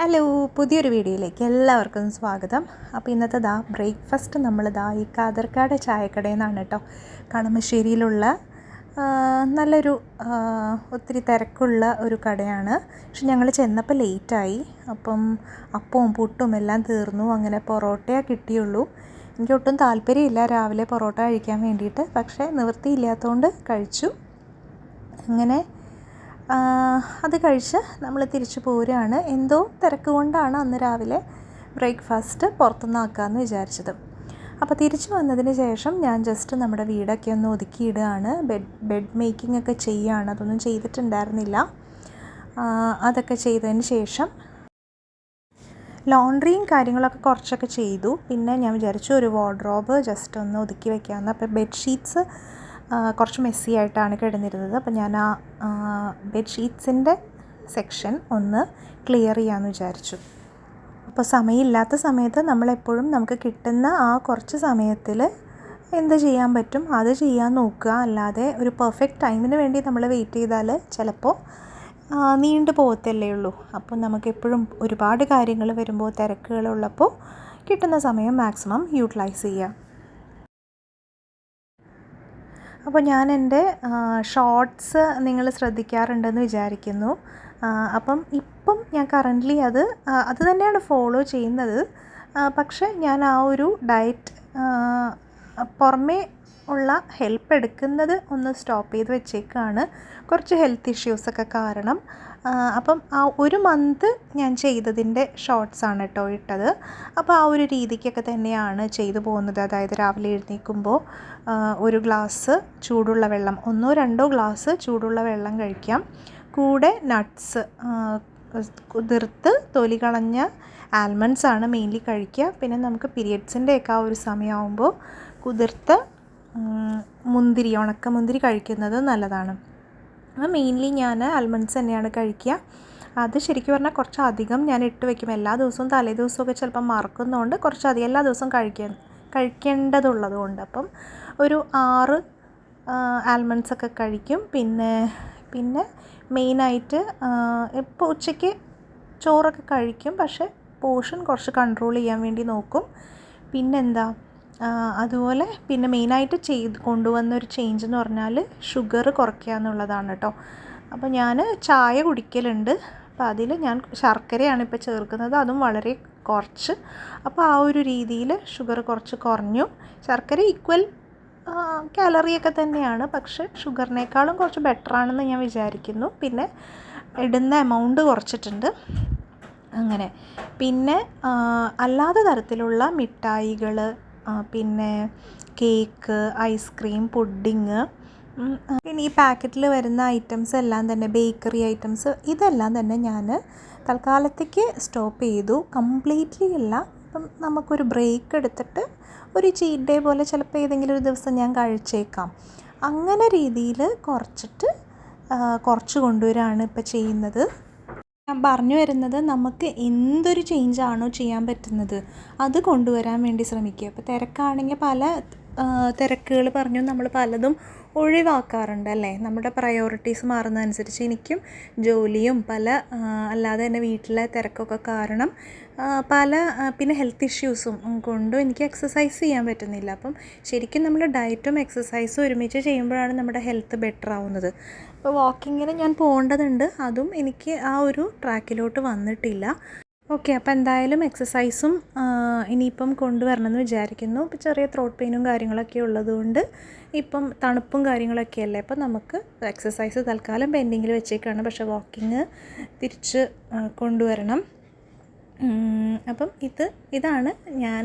Hello പുതിയൊരു വീഡിയോയിലേക്ക് എല്ലാവർക്കും സ്വാഗതം. അപ്പോൾ ഇന്നത്തെ ദാ ബ്രേക്ക്ഫാസ്റ്റ് നമ്മൾ ദാ ഈ കാതർക്കാട് ചായക്കടയിൽ നിന്നാണ് കേട്ടോ കളമശ്ശേരിയിലുള്ള നല്ലൊരു ഒത്തിരി തിരക്കുള്ള ഒരു കടയാണ്. പക്ഷെ ഞങ്ങൾ ചെന്നപ്പോൾ ലേറ്റായി. അപ്പം അപ്പവും പുട്ടും എല്ലാം തീർന്നു. അങ്ങനെ പൊറോട്ടയാ കിട്ടിയുള്ളൂ. എനിക്ക് ഒട്ടും താല്പര്യമില്ല രാവിലെ പൊറോട്ട കഴിക്കാൻ വേണ്ടിയിട്ട്. പക്ഷേ നിവൃത്തിയില്ലാത്തതുകൊണ്ട് കഴിച്ചു. അങ്ങനെ അത് കഴിച്ച് നമ്മൾ തിരിച്ചു പോരുകയാണ്. എന്തോ തിരക്ക് കൊണ്ടാണ് അന്ന് രാവിലെ ബ്രേക്ക്ഫാസ്റ്റ് പുറത്തുനിന്ന് ആക്കാമെന്ന് വിചാരിച്ചത്. അപ്പോൾ തിരിച്ചു വന്നതിന് ശേഷം ഞാൻ ജസ്റ്റ് നമ്മുടെ വീടൊക്കെ ഒന്ന് ഒതുക്കിയിടുകയാണ്. ബെഡ് ബെഡ് മേക്കിംഗ് ഒക്കെ ചെയ്യുകയാണ്. അതൊന്നും ചെയ്തിട്ടുണ്ടായിരുന്നില്ല. അതൊക്കെ ചെയ്തതിന് ശേഷം ലോണ്ട്രിയും കാര്യങ്ങളൊക്കെ കുറച്ചൊക്കെ ചെയ്തു. പിന്നെ ഞാൻ വിചാരിച്ചു ഒരു വാർഡ്രോബ് ജസ്റ്റ് ഒന്ന് ഒതുക്കി വെക്കാമെന്ന്. അപ്പോൾ ബെഡ്ഷീറ്റ്സ് കുറച്ച് മെസ്സി ആയിട്ടാണ് കിടന്നിരുന്നത്. അപ്പോൾ ഞാൻ ആ ബെഡ്ഷീറ്റ്സിന്റെ സെക്ഷൻ ഒന്ന് ക്ലിയർ ചെയ്യാമെന്ന് വിചാരിച്ചു. അപ്പോൾ സമയമില്ലാത്ത സമയത്ത് നമ്മളെപ്പോഴും നമുക്ക് കിട്ടുന്ന ആ കുറച്ച് സമയത്തിൽ എന്ത് ചെയ്യാൻ പറ്റും? അത് ചെയ്യാൻ നോക്കുക. അല്ലാതെ ഒരു പെർഫെക്റ്റ് ടൈമിന് വേണ്ടി നമ്മൾ വെയിറ്റ് ചെയ്താൽ ചിലപ്പോൾ നീണ്ടു പോകത്തല്ലേ ഉള്ളൂ. അപ്പം നമുക്കെപ്പോഴും ഒരുപാട് കാര്യങ്ങൾ വരുമ്പോൾ തിരക്കുകളുള്ളപ്പോൾ കിട്ടുന്ന സമയം മാക്സിമം യൂട്ടിലൈസ് ചെയ്യുക അപ്പോൾ ഞാൻ എന്റെ ഷോർട്സ് നിങ്ങൾ ശ്രദ്ധിക്കാറുണ്ടെന്ന് വിചാരിക്കുന്നു. അപ്പം ഇപ്പം ഞാൻ കറന്റ്ലി അത് അത് തന്നെയാണ് ഫോളോ ചെയ്യുന്നത്. പക്ഷേ ഞാൻ ആ ഒരു ഡയറ്റ് പുറമേ ഉള്ള ഹെൽപ്പ് എടുക്കുന്നത് ഒന്ന് സ്റ്റോപ്പ് ചെയ്ത് വെച്ചേക്കാണ്. കുറച്ച് ഹെൽത്ത് ഇഷ്യൂസൊക്കെ കാരണം. അപ്പം ആ ഒരു മന്ത് ഞാൻ ചെയ്തതിന്റെ ആണ് കേട്ടോ ഇട്ടത്. അപ്പോൾ ആ ഒരു രീതിക്കൊക്കെ തന്നെയാണ് ചെയ്തു പോകുന്നത്. അതായത് രാവിലെ എഴുന്നേൽക്കുമ്പോൾ ഒരു ഗ്ലാസ് ചൂടുള്ള വെള്ളം ഒന്നോ രണ്ടോ ഗ്ലാസ് ചൂടുള്ള വെള്ളം കഴിക്കാം. കൂടെ നട്ട്സ് കുതിർത്ത് തൊലി കളഞ്ഞ ആൽമണ്ട്സ് ആണ് മെയിൻലി കഴിക്കുക. പിന്നെ നമുക്ക് പീരിയഡ്സിന്റെയൊക്കെ ആ ഒരു സമയമാകുമ്പോൾ കുതിർത്ത് മുന്തിരി ഉണക്ക മുന്തിരി കഴിക്കുന്നത് നല്ലതാണ്. അത് മെയിൻലി ഞാൻ ആൽമണ്ട്സ് തന്നെയാണ് കഴിക്കുക. അത് ശരിക്കും പറഞ്ഞാൽ കുറച്ചധികം ഞാൻ ഇട്ട് വെക്കും. എല്ലാ ദിവസവും തലേ ദിവസമൊക്കെ ചിലപ്പം മറക്കുന്നതുകൊണ്ട് കുറച്ചധികം എല്ലാ ദിവസവും കഴിക്കാൻ കഴിക്കേണ്ടതുള്ളത് കൊണ്ട് അപ്പം ഒരു ആറ് ആൽമണ്ട്സ് ഒക്കെ കഴിക്കും. പിന്നെ പിന്നെ മെയിനായിട്ട് ഇപ്പോൾ ഉച്ചയ്ക്ക് ചോറൊക്കെ കഴിക്കും. പക്ഷേ പോർഷൻ കുറച്ച് കൺട്രോൾ ചെയ്യാൻ വേണ്ടി നോക്കും. പിന്നെന്താ? അതുപോലെ പിന്നെ മെയിനായിട്ട് ചെയ്ത് കൊണ്ടുവന്ന ഒരു ചേഞ്ച് എന്ന് പറഞ്ഞാൽ ഷുഗർ കുറയ്ക്കുക എന്നുള്ളതാണ് കേട്ടോ അപ്പോൾ ഞാൻ ചായ കുടിക്കലുണ്ട്. അപ്പോൾ അതിൽ ഞാൻ ശർക്കരയാണ് ഇപ്പോൾ ചേർക്കുന്നത്. അതും വളരെ കുറച്ച്. അപ്പോൾ ആ ഒരു രീതിയിൽ ഷുഗർ കുറച്ച് കുറഞ്ഞു. ശർക്കര ഈക്വൽ കാലറിയൊക്കെ തന്നെയാണ്. പക്ഷേ ഷുഗറിനേക്കാളും കുറച്ച് ബെറ്റർ ആണെന്ന് ഞാൻ വിചാരിക്കുന്നു. പിന്നെ ഇടുന്ന എമൗണ്ട് കുറച്ചിട്ടുണ്ട്. അങ്ങനെ. പിന്നെ അല്ലാതെ തരത്തിലുള്ള മിഠായികൾ പിന്നെ കേക്ക് ഐസ്ക്രീം പുഡിങ് പിന്നെ ഈ പാക്കറ്റിൽ വരുന്ന ഐറ്റംസ് എല്ലാം തന്നെ ബേക്കറി ഐറ്റംസ് ഇതെല്ലാം തന്നെ ഞാൻ തൽക്കാലത്തേക്ക് സ്റ്റോപ്പ് ചെയ്തു. കംപ്ലീറ്റ്ലി അല്ല അപ്പം നമുക്കൊരു ബ്രേക്ക് എടുത്തിട്ട് ഒരു ചീറ്റ് ഡേ പോലെ ചിലപ്പോൾ ഏതെങ്കിലും ഒരു ദിവസം ഞാൻ കഴിച്ചേക്കാം. അങ്ങനെ രീതിയിൽ കുറച്ചിട്ട് കുറച്ച് കൊണ്ടുവരികയാണ് ഇപ്പോൾ ചെയ്യുന്നത്. ഞാൻ പറഞ്ഞു വരുന്നത് നമുക്ക് എന്തൊരു ചേഞ്ചാണോ ചെയ്യാൻ പറ്റുന്നത്. അത് കൊണ്ടുവരാൻ വേണ്ടി ശ്രമിക്കുക. അപ്പോൾ തിരക്കാണെങ്കിൽ പല തിരക്കുകൾ പറഞ്ഞു നമ്മൾ പലതും ഒഴിവാക്കാറുണ്ട് അല്ലേ നമ്മുടെ പ്രയോറിറ്റീസ് മാറുന്നതനുസരിച്ച് എനിക്കും ജോലിയും പല അല്ലാതെ തന്നെ വീട്ടിലെ തിരക്കൊക്കെ കാരണം പല പിന്നെ ഹെൽത്ത് ഇഷ്യൂസും കൊണ്ടും എനിക്ക് എക്സസൈസ് ചെയ്യാൻ പറ്റുന്നില്ല. അപ്പം ശരിക്കും നമ്മൾ ഡയറ്റും എക്സസൈസും ഒരുമിച്ച് ചെയ്യുമ്പോഴാണ് നമ്മുടെ ഹെൽത്ത് ബെറ്റർ ആവുന്നത്. അപ്പോൾ വാക്കിങ്ങിന് ഞാൻ പോകേണ്ടതുണ്ട്. അതും എനിക്ക് ആ ഒരു ട്രാക്കിലോട്ട് വന്നിട്ടില്ല. ഓക്കെ അപ്പോൾ എന്തായാലും എക്സസൈസും ഇനിയിപ്പം കൊണ്ടുവരണമെന്ന് വിചാരിക്കുന്നു. ഇപ്പോൾ ചെറിയ ത്രോട്ട് പെയിനും കാര്യങ്ങളൊക്കെ ഉള്ളതുകൊണ്ട് ഇപ്പം തണുപ്പും കാര്യങ്ങളൊക്കെ അല്ലേ? അപ്പോൾ നമുക്ക് എക്സസൈസ് തൽക്കാലം പെൻഡിങ്ങിൽ വെച്ചേക്കാണ്. പക്ഷേ വാക്കിങ് തിരിച്ച് കൊണ്ടുവരണം. അപ്പം ഇത് ഇതാണ് ഞാൻ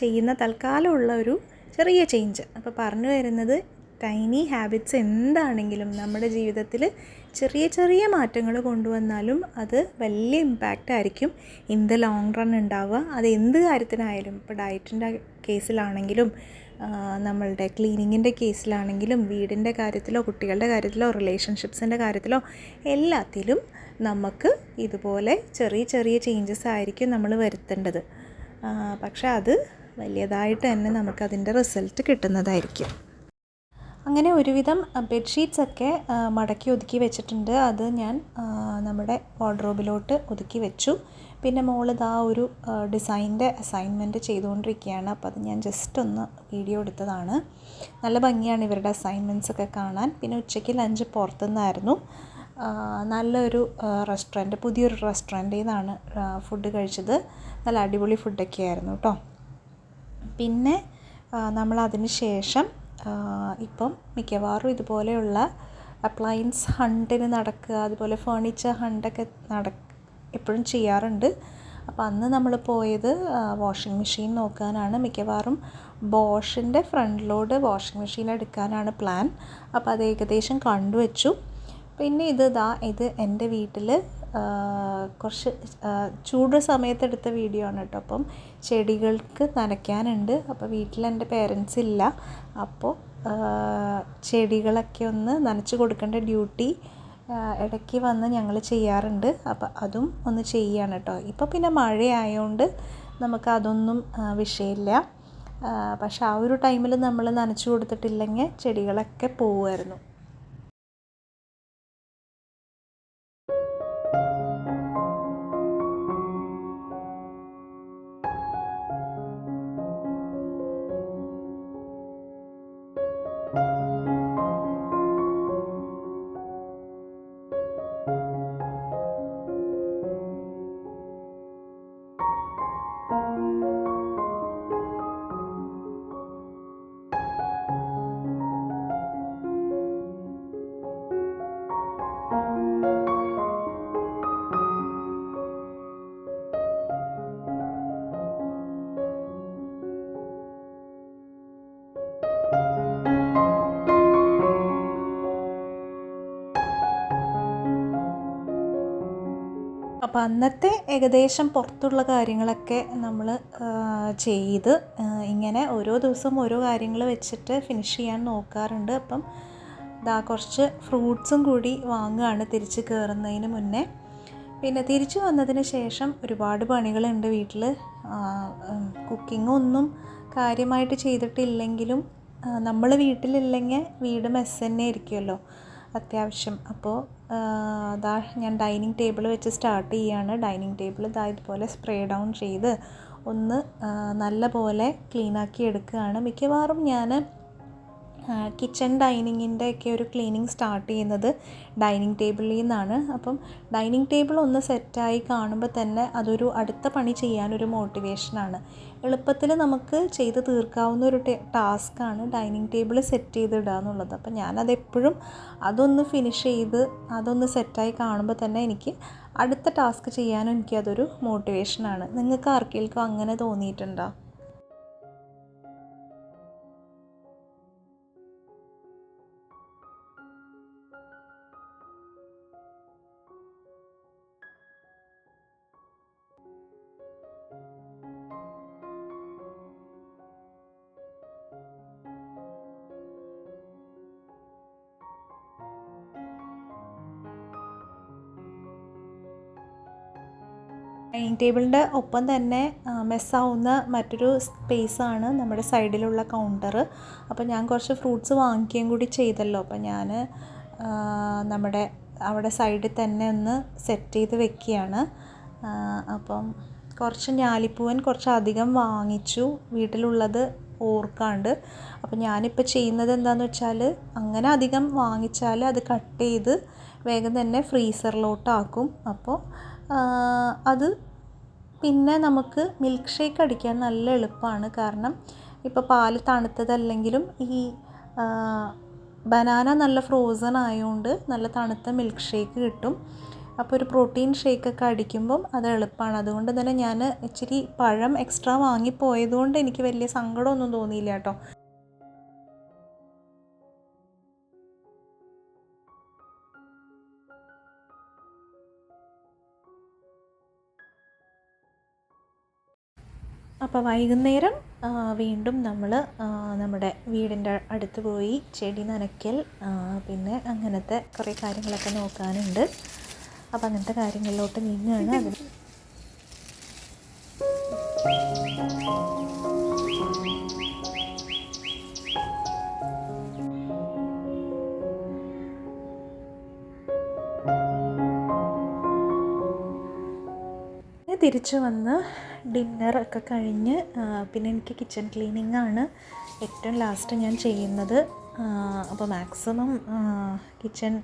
ചെയ്യുന്ന തൽക്കാലമുള്ള ഒരു ചെറിയ ചേഞ്ച് അപ്പോൾ പറഞ്ഞു വരുന്നത് ടൈനി ഹാബിറ്റ്സ് എന്താണെങ്കിലും നമ്മുടെ ജീവിതത്തിൽ ചെറിയ ചെറിയ മാറ്റങ്ങൾ കൊണ്ടുവന്നാലും അത് വലിയ ഇമ്പാക്റ്റ് ആയിരിക്കും. ഇൻ ദ ലോങ് റൺ ഉണ്ടാവുക. അത് എന്ത് കാര്യത്തിനായാലും ഇപ്പോൾ ഡയറ്റിന്റെ കേസിലാണെങ്കിലും നമ്മളുടെ ക്ലീനിങ്ങിന്റെ കേസിലാണെങ്കിലും വീടിന്റെ കാര്യത്തിലോ കുട്ടികളുടെ കാര്യത്തിലോ റിലേഷൻഷിപ്സിന്റെ കാര്യത്തിലോ എല്ലാത്തിലും നമുക്ക് ഇതുപോലെ ചെറിയ ചെറിയ ചേഞ്ചസ് ആയിരിക്കും നമ്മൾ വരുത്തേണ്ടത്. പക്ഷേ അത് വലിയതായിട്ട് തന്നെ നമുക്കതിന്റെ റിസൾട്ട് കിട്ടുന്നതായിരിക്കും. അങ്ങനെ ഒരുവിധം ബെഡ്ഷീറ്റ്സൊക്കെ മടക്കി ഒതുക്കി വെച്ചിട്ടുണ്ട്. അത് ഞാൻ നമ്മുടെ വാർഡ്രോബിലോട്ട് ഒതുക്കി വെച്ചു. പിന്നെ മോൾ ഇതാ ഒരു ഡിസൈന്റെ അസൈൻമെന്റ് ചെയ്തുകൊണ്ടിരിക്കുകയാണ്. അപ്പോൾ അത് ഞാൻ ജസ്റ്റ് ഒന്ന് വീഡിയോ എടുത്തതാണ്. നല്ല ഭംഗിയാണ് ഇവരുടെ അസൈൻമെന്റ്സ് ഒക്കെ കാണാൻ. പിന്നെ ഉച്ചയ്ക്ക് ലഞ്ച് പുറത്തുനിന്നായിരുന്നു. നല്ലൊരു റെസ്റ്റോറന്റ് പുതിയൊരു റെസ്റ്റോറന്റിൽ നിന്നാണ് ഫുഡ് കഴിച്ചത്. നല്ല അടിപൊളി ഫുഡൊക്കെ ആയിരുന്നു കേട്ടോ പിന്നെ നമ്മൾ അതിന് ശേഷം ഇപ്പം മിക്കവാറും ഇതുപോലെയുള്ള അപ്ലയൻസ് ഹണ്ടിന് നടക്കുക അതുപോലെ ഫേണിച്ചർ ഹണ്ടൊക്കെ നട എപ്പോഴും ചെയ്യാറുണ്ട്. അപ്പോൾ അന്ന് നമ്മൾ പോയത് വാഷിംഗ് മെഷീൻ നോക്കാനാണ്. മിക്കവാറും ബോഷിന്റെ ഫ്രണ്ട് ലോഡ് വാഷിംഗ് മെഷീൻ എടുക്കാനാണ് പ്ലാൻ അപ്പോൾ അത് ഏകദേശം കണ്ടുവച്ചു. പിന്നെ ഇത് ഇതാ ഇത് എന്റെ വീട്ടിൽ കുറച്ച് ചൂട് സമയത്തെടുത്ത വീഡിയോ ആണ് കേട്ടോ അപ്പം ചെടികൾക്ക് നനയ്ക്കാനുണ്ട്. അപ്പോൾ വീട്ടിൽ എന്റെ പേരൻസ് ഇല്ല. അപ്പോൾ ചെടികളൊക്കെ ഒന്ന് നനച്ച് കൊടുക്കേണ്ട ഡ്യൂട്ടി ഇടയ്ക്ക് വന്ന് ഞങ്ങൾ ചെയ്യാറുണ്ട്. അപ്പോൾ അതും ഒന്ന് ചെയ്യുകയാണ് കേട്ടോ ഇപ്പോൾ പിന്നെ മഴയായതുകൊണ്ട് നമുക്ക് അതൊന്നും വിഷയമില്ല. പക്ഷെ ആ ഒരു ടൈമിൽ നമ്മൾ നനച്ചു കൊടുത്തിട്ടില്ലെങ്കിൽ ചെടികളൊക്കെ പോവുമായിരുന്നു. അപ്പോൾ അന്നത്തെ ഏകദേശം പുറത്തുള്ള കാര്യങ്ങളൊക്കെ നമ്മൾ ചെയ്ത് ഇങ്ങനെ ഓരോ ദിവസം ഓരോ കാര്യങ്ങൾ വെച്ചിട്ട് ഫിനിഷ് ചെയ്യാൻ നോക്കാറുണ്ട്. അപ്പം ഇതാ കുറച്ച് ഫ്രൂട്ട്സും കൂടി വാങ്ങുകയാണ് തിരിച്ച് കയറുന്നതിന് മുന്നേ. പിന്നെ തിരിച്ചു വന്നതിന് ശേഷം ഒരുപാട് പണികളുണ്ട് വീട്ടിൽ. കുക്കിംഗ് ഒന്നും കാര്യമായിട്ട് ചെയ്തിട്ടില്ലെങ്കിലും നമ്മൾ വീട്ടിലില്ലെങ്കിൽ വീട് മെസ്സന്നെ ഇരിക്കുമല്ലോ അത്യാവശ്യം. അപ്പോൾ അതാ ഞാൻ ഡൈനിങ് ടേബിൾ വെച്ച് സ്റ്റാർട്ട് ചെയ്യുകയാണ് ഡൈനിങ് ടേബിൾ ഇതാ ഇതുപോലെ സ്പ്രേ ഡൗൺ ചെയ്ത് ഒന്ന് നല്ല പോലെ ക്ലീനാക്കി എടുക്കുകയാണ്. മിക്കവാറും ഞാൻ കിച്ചൺ ഡൈനിങ്ങിന്റെ ഒക്കെ ഒരു ക്ലീനിങ് സ്റ്റാർട്ട് ചെയ്യുന്നത് ഡൈനിങ് ടേബിളിൽ നിന്നാണ്. അപ്പം ഡൈനിങ് ടേബിൾ ഒന്ന് സെറ്റായി കാണുമ്പോൾ തന്നെ അതൊരു അടുത്ത പണി ചെയ്യാനൊരു മോട്ടിവേഷനാണ് എളുപ്പത്തിൽ നമുക്ക് ചെയ്ത് തീർക്കാവുന്ന ഒരു ടാസ്ക്കാണ് ഡൈനിങ് ടേബിൾ സെറ്റ് ചെയ്തിടുക എന്നുള്ളത്. അപ്പം ഞാനതെപ്പോഴും അതൊന്ന് ഫിനിഷ് ചെയ്ത് അതൊന്ന് സെറ്റായി കാണുമ്പോൾ തന്നെ എനിക്ക് അടുത്ത ടാസ്ക് ചെയ്യാനും എനിക്കതൊരു മോട്ടിവേഷനാണ് നിങ്ങൾക്ക് ആർക്കെങ്കിലും അങ്ങനെ തോന്നിയിട്ടുണ്ടോ? ഡൈനിങ് ടേബിളിന്റെ ഒപ്പം തന്നെ മെസ്സാവുന്ന മറ്റൊരു സ്പേസാണ് നമ്മുടെ സൈഡിലുള്ള കൗണ്ടർ അപ്പോൾ ഞാൻ കുറച്ച് ഫ്രൂട്ട്സ് വാങ്ങിക്കുകയും കൂടി ചെയ്തല്ലോ. അപ്പോൾ ഞാൻ നമ്മുടെ അവിടെ സൈഡിൽ തന്നെ ഒന്ന് സെറ്റ് ചെയ്ത് വെക്കുകയാണ്. അപ്പം കുറച്ച് ഞാലിപ്പൂവൻ കുറച്ച് അധികം വാങ്ങിച്ചു. വീട്ടിലുള്ളത് ഓർക്കാണ്ട്. അപ്പോൾ ഞാനിപ്പോൾ ചെയ്യുന്നത് എന്താണെന്ന് വെച്ചാൽ അങ്ങനെ അധികം വാങ്ങിച്ചാൽ അത് കട്ട് ചെയ്ത് വേഗം തന്നെ ഫ്രീസറിലോട്ടാക്കും. അപ്പോൾ അത് പിന്നെ നമുക്ക് മിൽക്ക് ഷേക്ക് അടിക്കാൻ നല്ല എളുപ്പമാണ്. കാരണം ഇപ്പോൾ പാൽ തണുത്തതല്ലെങ്കിലും ഈ ബനാന നല്ല ഫ്രോസൺ ആയതുകൊണ്ട് നല്ല തണുത്ത മിൽക്ക് ഷേക്ക് കിട്ടും. അപ്പോൾ ഒരു പ്രോട്ടീൻ ഷേക്കൊക്കെ അടിക്കുമ്പം അത് എളുപ്പമാണ് അതുകൊണ്ട് തന്നെ ഞാൻ ഇച്ചിരി പഴം എക്സ്ട്രാ വാങ്ങിപ്പോയതുകൊണ്ട് എനിക്ക് വലിയ സങ്കടമൊന്നും തോന്നിയില്ല കേട്ടോ. അപ്പോൾ വൈകുന്നേരം വീണ്ടും നമ്മൾ നമ്മുടെ വീടിന്റെ അടുത്ത് പോയി ചെടി നനയ്ക്കൽ പിന്നെ അങ്ങനത്തെ കുറേ കാര്യങ്ങളൊക്കെ നോക്കാനുണ്ട്. അപ്പോൾ അങ്ങനത്തെ കാര്യങ്ങളിലോട്ട് നീങ്ങുകയാണ് അതിൽ തിരിച്ചു വന്ന് ഡിന്നറൊക്കെ കഴിഞ്ഞ് ആ, പിന്നെ എനിക്ക് കിച്ചൺ ക്ലീനിങ് ആണ് ഏറ്റവും ലാസ്റ്റ് ഞാൻ ചെയ്യുന്നത്. അപ്പോൾ മാക്സിമം കിച്ചൺ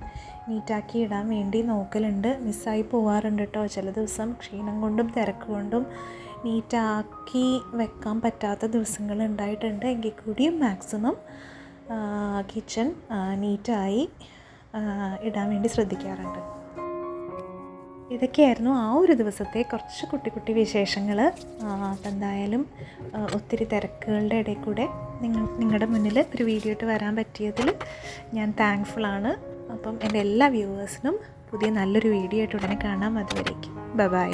നീറ്റാക്കി ഇടാൻ വേണ്ടി നോക്കലുണ്ട്. മിസ്സായി പോവാറുണ്ട് കേട്ടോ ചില ദിവസം ക്ഷീണം കൊണ്ടും തിരക്ക് കൊണ്ടും നീറ്റാക്കി വെക്കാൻ പറ്റാത്ത ദിവസങ്ങൾ ഉണ്ടായിട്ടുണ്ട്. എങ്കിൽ കൂടിയും മാക്സിമം കിച്ചൺ നീറ്റായി ഇടാൻ വേണ്ടി ശ്രദ്ധിക്കാറുണ്ട്. ഇതൊക്കെയായിരുന്നു ആ ഒരു ദിവസത്തെ കുറച്ച് കുട്ടി കുട്ടി വിശേഷങ്ങൾ അപ്പം എന്തായാലും ഒത്തിരി തിരക്കുകളുടെ ഇടയിൽ കൂടെ നിങ്ങൾ നിങ്ങളുടെ മുന്നിൽ ഒരു വീഡിയോ ഇട്ട് വരാൻ പറ്റിയതിൽ ഞാൻ താങ്ക്ഫുള്ളാണ് അപ്പം എന്റെ എല്ലാ വ്യൂവേഴ്സിനും പുതിയ നല്ലൊരു വീഡിയോ ആയിട്ട് ഉടനെ കാണാം. അതുവരേക്കും. ബൈ